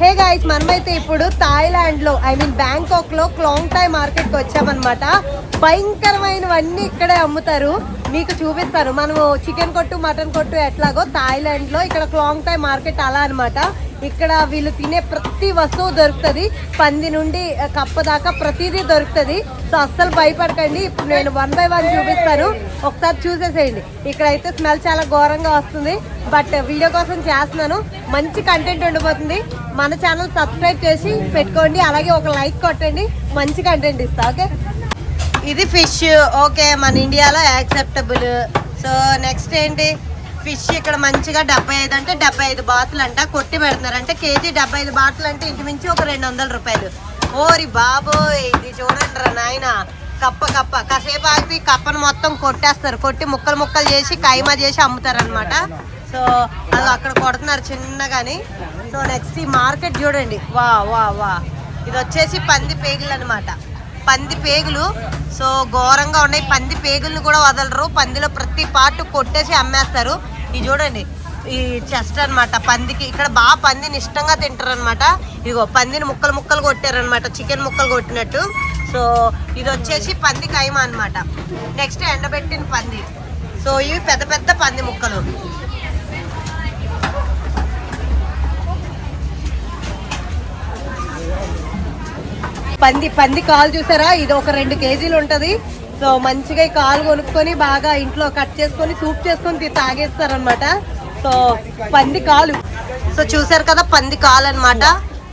హే guys మనమైతే ఇప్పుడు థాయిలాండ్లో ఐ మీన్ బ్యాంకాక్లో క్లాంగ్ థాయ్ మార్కెట్కి వచ్చామన్నమాట. భయంకరమైనవన్నీ ఇక్కడే అమ్ముతారు. మీకు చూపిస్తారు మనము చికెన్ కొట్టు మటన్ కొట్టు ఎట్లాగో థాయిలాండ్లో ఇక్కడ క్లాంగ్ థాయ్ మార్కెట్ అలా అనమాట ఇక్కడ వీళ్ళు తినే ప్రతి వస్తువు దొరుకుతుంది. పంది నుండి కప్ప దాకా ప్రతిదీ దొరుకుతుంది. సో అస్సలు భయపడకండి. ఇప్పుడు నేను వన్ బై వన్ చూపిస్తాను. ఒకసారి చూసేసేయండి. ఇక్కడైతే స్మెల్ చాలా ఘోరంగా వస్తుంది. బట్ వీడియో కోసం చేస్తున్నాను. మంచి కంటెంట్ ఉండిపోతుంది. మన ఛానల్ సబ్స్క్రైబ్ చేసి పెట్టుకోండి. అలాగే ఒక లైక్ కొట్టండి. మంచి కంటెంట్ ఇస్తా ఓకే? ఇది ఫిష్. ఓకే మన ఇండియాలో యాక్సెప్టబుల్. సో నెక్స్ట్ ఏంటి? ఫిష్ ఇక్కడ మంచిగా డెబ్బై ఐదు అంటే డెబ్బై ఐదు బాతులు అంట కొట్టి పెడుతున్నారు అంటే కేజీ డెబ్బై ఐదు బాతులు అంటే ఇంచుమించు ఒక రెండు వందల రూపాయలు. ఓరి బాబోయ్ ఇది చూడండి రా నాయన. కప్ప కప్ప. కాసేపు ఆగి కప్పను మొత్తం కొట్టేస్తారు. కొట్టి ముక్కలు ముక్కలు చేసి కైమా చేసి అమ్ముతారనమాట సో అది అక్కడ కొడుతున్నారు చిన్నగాని. సో నెక్స్ట్ ఈ మార్కెట్ చూడండి. వా వా వా. ఇది వచ్చేసి పంది పేగులు అనమాట పంది పేగులు. సో ఘోరంగా ఉన్నాయి. పంది పేగులను కూడా వదలరు. పందిలో ప్రతి పార్ట్ కొట్టేసి అమ్మేస్తారు. ఇది చూడండి. ఈ చెస్ట్ అన్నమాట. పందికి ఇక్కడ బాగా పందిని ఇష్టంగా తింటారు అనమాట ఇదిగో పందిని ముక్కలు ముక్కలు కొట్టారనమాట చికెన్ ముక్కలు కొట్టినట్టు. సో ఇది వచ్చేసి పంది కైమ అన్నమాట. నెక్స్ట్ ఎండబెట్టిన పంది. సో ఇవి పెద్ద పెద్ద పంది ముక్కలు. పంది పంది కాలు చూసారా? ఇది ఒక రెండు కేజీలు ఉంటది. సో మంచిగా ఈ కాలు కొనుక్కొని బాగా ఇంట్లో కట్ చేసుకొని సూప్ చేసుకొని తాగేస్తారనమాట సో పంది కాలు. సో చూసారు కదా పంది కాలు అన్నమాట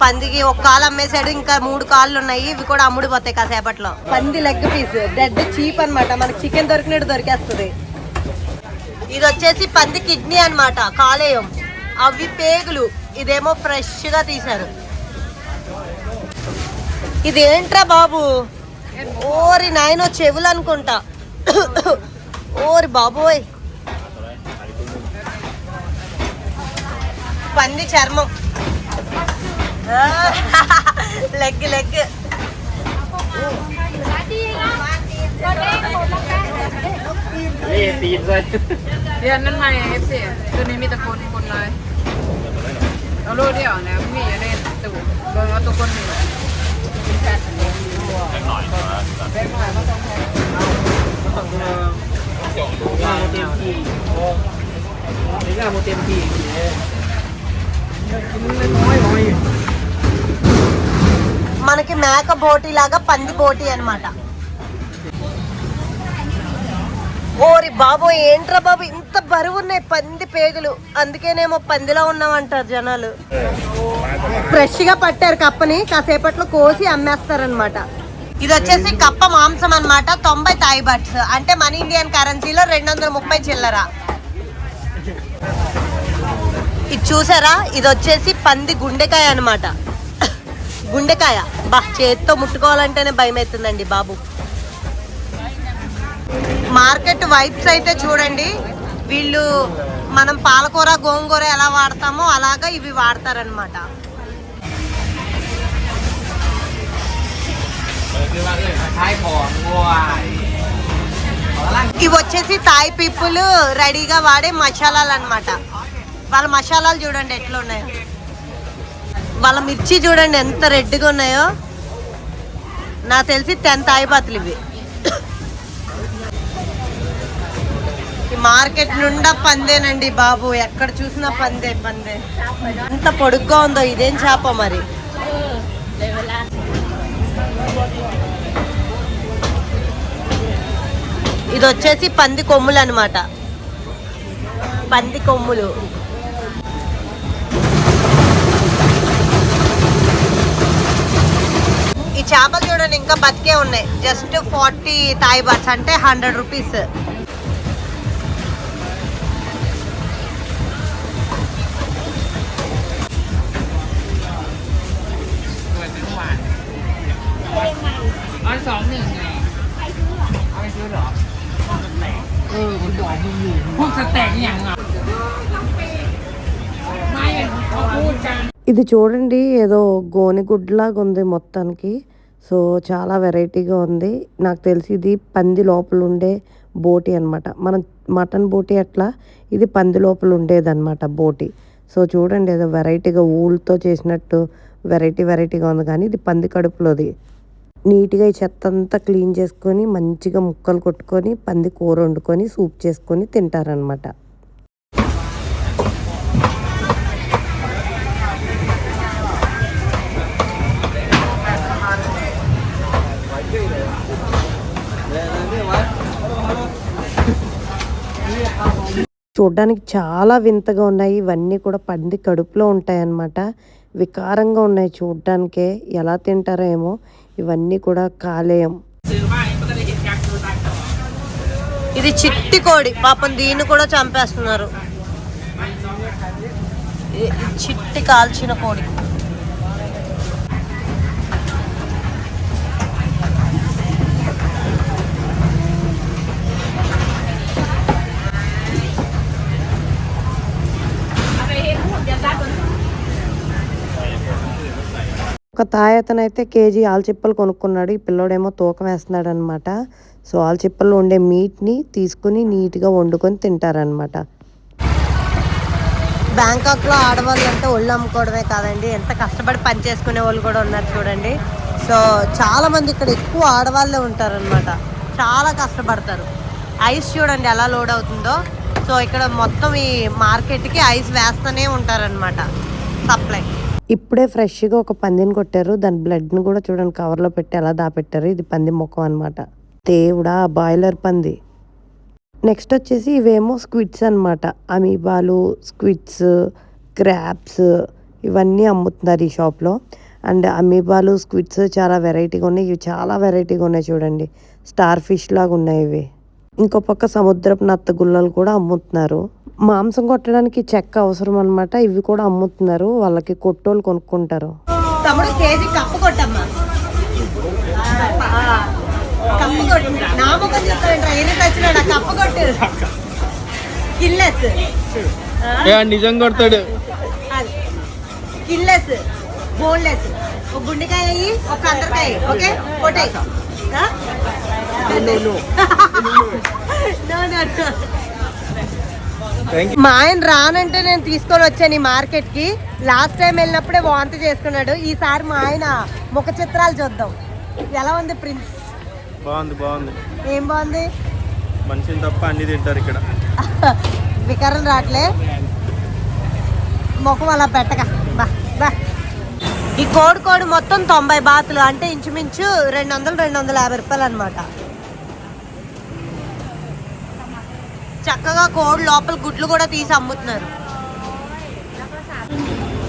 పందికి ఒక కాలు అమ్మేసాడు ఇంకా మూడు కాళ్ళు ఉన్నాయి. ఇవి కూడా అమ్ముడిపోతాయి కాసేపట్లో. పంది లెగ్ పీస్ డెడ్ చీప్ అన్నమాట. మనకి చికెన్ దొరికినట్టు దొరికేస్తుంది. ఇది వచ్చేసి పంది కిడ్నీ అన్నమాట కాలేయం. అవి పేగులు. ఇదేమో ఫ్రెష్గా తీశారు ఇదేంట్రా బాబు ఓరి నాయన చెవులు అనుకుంటా ఓరి బాబోయ్ పంది చర్మం ఆ, లెగ్ లెగ్นี่ตีนเลย เดือนนั้นมาเอฟซีตัวนี้มีแต่คนคนลายเอาโลดเดียวนะมีอะไรตู่โดนเอาตัวคนหนึ่ง งานโมเต็มที่นี่งานโมเต็มที่กินน้อยน้อย మనకి మేక బోటి లాగా పంది బోటి అన్నమాట ఓరి బాబు ఏంట్రా బాబు? ఇంత బరువు ఉన్నాయి పంది పేగులు. అందుకేనేమో పందిలో ఉన్నామంటారు జనాలు. ఫ్రెష్గా పట్టారు కప్పని కాసేపట్లో కోసి అమ్మేస్తారనమాట ఇది వచ్చేసి కప్ప మాంసం అన్నమాట తొంభై తాయి బట్స్ అంటే మన ఇండియన్ కరెన్సీలో రెండు వందల ముప్పై చిల్లర. ఇది చూసారా? ఇది వచ్చేసి పంది గుండెకాయ అన్నమాట. గుండెకాయ. బా చేతితో ముట్టుకోవాలంటేనే భయం అవుతుందండి బాబు. మార్కెట్ వైప్స్ అయితే చూడండి. వీళ్ళు మనం పాలకూర గోంగూర ఎలా వాడతామో అలాగా ఇవి వాడతారనమాట ఇవి వచ్చేసి థాయ్ పీపుల్ రెడీగా వాడే మసాలాలు అనమాట వాళ్ళ మసాలాలు చూడండి ఎట్లా ఉన్నాయో. వాళ్ళ మిర్చి చూడండి ఎంత రెడ్గా ఉన్నాయో. నాకు తెలిసి టెన్ తాయిపాతులు ఇవి. మార్కెట్ నుండా పందేనండి బాబు. ఎక్కడ చూసినా పందే పందే. ఎంత పొడుగ్గా ఉందో ఇదేం చేప మరి? ఇది వచ్చేసి పంది కొమ్ములు అన్నమాట పంది కొమ్ములు. ఈ చేపలు చూడండి ఇంకా బతికే ఉన్నాయి. జస్ట్ ఫార్టీ థాయ్ బాట్స్ అంటే హండ్రెడ్ రూపీస్. สองหนึ่งไงเอาไปซื้อหรอเออคุณดอกมึงอยู่พวกสแต็กอย่างอ่ะไม่เขาพูดกัน ఇది చూడండి ఏదో గోనెగుడ్లాగా ఉంది మొత్తానికి సో చాలా వెరైటీగా ఉంది నాకు తెలిసి ఇది పంది లోపల ఉండే బోటి అన్నమాట మనం మటన్ బోటి అట్లా ఇది పంది లోపల ఉండేదన్నమాట బోటి సో చూడండి ఏదో వెరైటీగా ఊళ్ళతో చేసినట్టు వెరైటీ వెరైటీగా ఉంది కానీ ఇది పంది కడుపులోది నీట్గా ఈ చెత్త అంతా క్లీన్ చేసుకొని మంచిగా ముక్కలు కొట్టుకొని పంది కూర వండుకొని సూప్ చేసుకొని తింటారనమాట చూడ్డానికి చాలా వింతగా ఉన్నాయి. ఇవన్నీ కూడా పంది కడుపులో ఉంటాయన్నమాట. వికారంగా ఉన్నాయి చూడ్డానికే. ఎలా తింటారో ఏమో. ఇవన్నీ కూడా కాలేయం. ఇది చిట్టి కోడి. పాపం దీన్ని కూడా చంపేస్తున్నారు. చిట్టి కాల్చిన కోడి. ఒక తాయతనైతే అయితే కేజీ ఆల్చిప్పలు కొనుక్కున్నాడు. ఈ పిల్లోడేమో తూకం వేస్తున్నాడు అనమాట సో ఆల్చిప్పల్లో ఉండే మీట్ని తీసుకుని నీట్గా వండుకొని తింటారనమాట బ్యాంకాక్లో ఆడవాళ్ళు అంటే ఒళ్ళు అమ్ముకోవడమే కాదండి. ఎంత కష్టపడి పని చేసుకునే వాళ్ళు కూడా ఉన్నారు చూడండి. సో చాలామంది ఇక్కడ ఎక్కువ ఆడవాళ్ళే ఉంటారనమాట చాలా కష్టపడతారు. ఐస్ చూడండి ఎలా లోడ్ అవుతుందో. సో ఇక్కడ మొత్తం ఈ మార్కెట్కి ఐస్ వేస్తూనే ఉంటారనమాట సప్లై. ఇప్పుడే ఫ్రెష్గా ఒక పందిని కొట్టారు. దాని బ్లడ్ని కూడా చూడండి కవర్లో పెట్టి ఎలా దాపెట్టారు. ఇది పంది ముఖం అనమాట దేవుడా బాయిలర్ పంది. నెక్స్ట్ వచ్చేసి ఇవేమో స్క్విడ్స్ అనమాట అమీబాలు స్క్విడ్స్ క్రాప్స్ ఇవన్నీ అమ్ముతున్నారు ఈ షాప్లో. అండ్ అమీబాలు స్క్విడ్స్ చాలా వెరైటీగా ఉన్నాయి. ఇవి చాలా వెరైటీగా ఉన్నాయి చూడండి. స్టార్ ఫిష్ లాగా ఉన్నాయి ఇవి. ఇంకో పక్క సముద్రపు నత్త గుల్లలు కూడా అమ్ముతున్నారు. మాంసం కొట్టడానికి చెక్క అవసరం అనమాట ఇవి కూడా అమ్ముతున్నారు. వాళ్ళకి కొట్టోళ్ళు కొనుక్కుంటారు. తమ్ముడు కేజీ కప్పు కొట్టమ్మా. కప్పు కొట్టు. నా ముఖం చూస్తాడంట ఏది తెచ్చినాడు? కప్పు కొట్టు. కిల్లెస్. నిజం కొడతాడు. కిల్లెస్. బోన్లెస్. ఒక గుండెకాయ అయ్యి ఒక అందరికాయ ఓకే? కొట్టాయి. మా ఆయన రానంటే నేను తీసుకొని వచ్చాను ఈ మార్కెట్కి లాస్ట్ టైం వెళ్ళినప్పుడే వాంతి చేసుకున్నాడు. ఈసారి మా ఆయన ముఖ చిత్రాలు చూద్దాం. ఎలా ఉంది ప్రిన్స్? బాగుంది బాగుంది. ఏం బాగుంది? మనిషిని తప్ప అన్ని తింటారు ఇక్కడ. వికారం రావట్లే ముఖం అలా పెట్టక. బా బా. ఈ కోడి కోడి మొత్తం తొంభై బాతులు. అంటే ఇంచుమించు రెండు వందలు రెండు వందల యాభై రూపాయలు అనమాట చక్కగా కోడి లోపల గుడ్లు కూడా తీసి అమ్ముతున్నారు.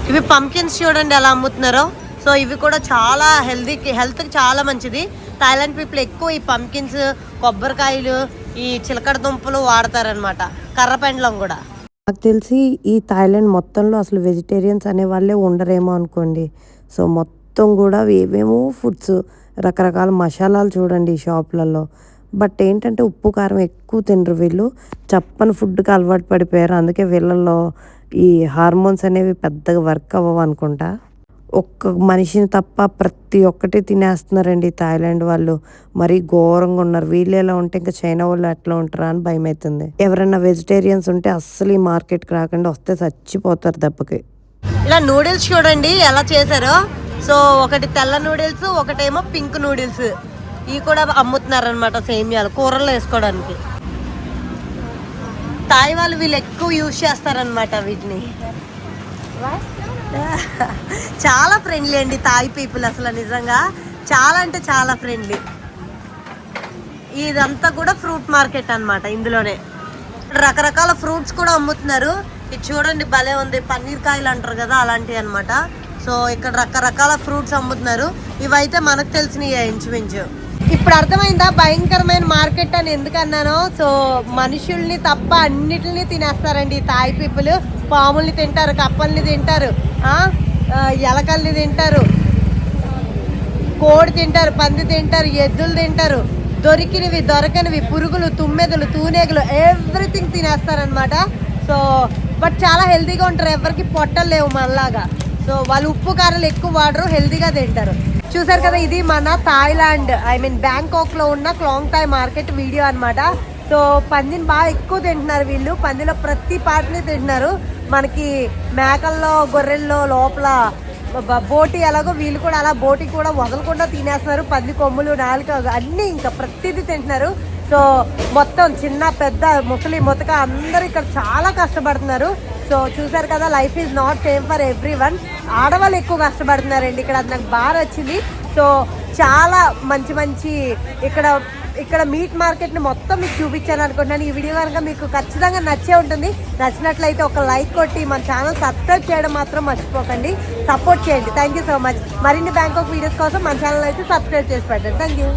ఇవి పంకిన్స్ చూడండి ఎలా అమ్ముతున్నారో. సో ఇవి కూడా చాలా హెల్దీకి హెల్త్కి చాలా మంచిది. థాయిలాండ్ పీపుల్ ఎక్కువ ఈ పంకిన్స్ కొబ్బరికాయలు ఈ చిలకడ దుంపలు వాడతారనమాట కర్రపెండలం కూడా. నాకు తెలిసి ఈ థాయిలాండ్ మొత్తంలో అసలు వెజిటేరియన్స్ అనే వాళ్ళే ఉండరేమో అనుకోండి. సో మొత్తం కూడా ఏమేమో ఫుడ్స్ రకరకాల మసాలాలు చూడండి ఈ షాపులలో బట్ ఏంటంటే ఉప్పు కారం ఎక్కువ తినరు వీళ్ళు. చప్పని ఫుడ్కి అలవాటు పడిపోయారు. అందుకే వీళ్ళల్లో ఈ హార్మోన్స్ అనేవి పెద్దగా వర్క్ అవ్వవు అనుకుంటా. ఒక్క మనిషిని తప్ప ప్రతి ఒక్కటి తినేస్తున్నారండి థాయిలాండ్ వాళ్ళు. మరీ ఘోరంగా ఉన్నారు. వీళ్ళు ఎలా ఉంటే ఇంకా చైనా వాళ్ళు ఎట్లా ఉంటారా అని భయం అవుతుంది ఎవరైనా వెజిటేరియన్స్ ఉంటే అస్సలు ఈ మార్కెట్కి రాకుండా వస్తే చచ్చిపోతారు దెబ్బకి. ఇలా నూడిల్స్ చూడండి ఎలా చేశారో. సో ఒకటి తెల్ల నూడిల్స్ ఒకటేమో పింక్ నూడిల్స్. ఇవి కూడా అమ్ముతున్నారనమాట సేమియాలు కూరల్లో వేసుకోవడానికి. తాయి వాళ్ళు వీళ్ళు ఎక్కువ యూజ్ చేస్తారనమాట వీటిని. చాలా ఫ్రెండ్లీ అండి తాయి పీపుల్ అసలు నిజంగా. చాలా అంటే చాలా ఫ్రెండ్లీ ఇదంతా కూడా ఫ్రూట్ మార్కెట్ అన్నమాట ఇందులోనే. రకరకాల ఫ్రూట్స్ కూడా అమ్ముతున్నారు. ఇది చూడండి భలే ఉంది. పన్నీర్ కాయలు అంటారు కదా అలాంటివి అన్నమాట. సో ఇక్కడ రకరకాల ఫ్రూట్స్ అమ్ముతున్నారు. ఇవైతే మనకు తెలిసినవి ఇంచుమించు. ఇప్పుడు అర్థమైందా? భయంకరమైన మార్కెట్ అని ఎందుకన్నానో? సో మనుషుల్ని తప్ప అన్నిటిని తినేస్తారండి ఈ తాయి పీపుల్. పాముల్ని తింటారు కప్పల్ని తింటారు ఎలకల్ని తింటారు కోడి తింటారు పంది తింటారు ఎద్దులు తింటారు. దొరికినవి దొరకనివి పురుగులు తుమ్మెదలు తూనేగులు ఎవ్రీథింగ్ తినేస్తారనమాట సో బట్ చాలా హెల్తీగా ఉంటారు. ఎవరికి పొట్టలు లేవు మనలాగా సో వాళ్ళు ఉప్పు కారాలు ఎక్కువ వాడరు హెల్తీగా తింటారు. చూసారు కదా ఇది మన థాయిలాండ్ ఐ మీన్ బ్యాంకాక్లో ఉన్న క్లాంగ్ థాయ్ మార్కెట్ వీడియో అనమాట సో పందిని బాగా ఎక్కువ తింటున్నారు వీళ్ళు. పందిలో ప్రతి పార్ట్ని తింటున్నారు. మనకి మేకల్లో గొర్రెల్లో లోపల బోటి ఎలాగో వీళ్ళు కూడా అలా బోటి కూడా వదలకుండా తినేస్తున్నారు. పది కొమ్ములు నాలుక అన్నీ ఇంకా ప్రతిదీ తింటున్నారు. సో మొత్తం చిన్న పెద్ద ముసలి ముతక అందరూ ఇక్కడ చాలా కష్టపడుతున్నారు. సో చూసారు కదా life is not same for everyone ఆడవాళ్ళు ఎక్కువ కష్టపడుతున్నారండి. ఇక్కడ అది నాకు బాగా వచ్చింది సో చాలా మంచి మంచి ఇక్కడ ఇక్కడ మీట్ మార్కెట్ని మొత్తం మీకు చూపించాను అనుకుంటున్నాను. ఈ వీడియో కనుక మీకు ఖచ్చితంగా నచ్చే ఉంటుంది. నచ్చినట్లయితే ఒక లైక్ కొట్టి మన ఛానల్ సబ్స్క్రైబ్ చేయడం మాత్రం మర్చిపోకండి. సపోర్ట్ చేయండి. థ్యాంక్ యూ సో మచ్ మరిన్ని బ్యాంకాక్ వీడియోస్ కోసం మన ఛానల్ అయితే సబ్స్క్రైబ్ చేసి పెట్టండి. Thank you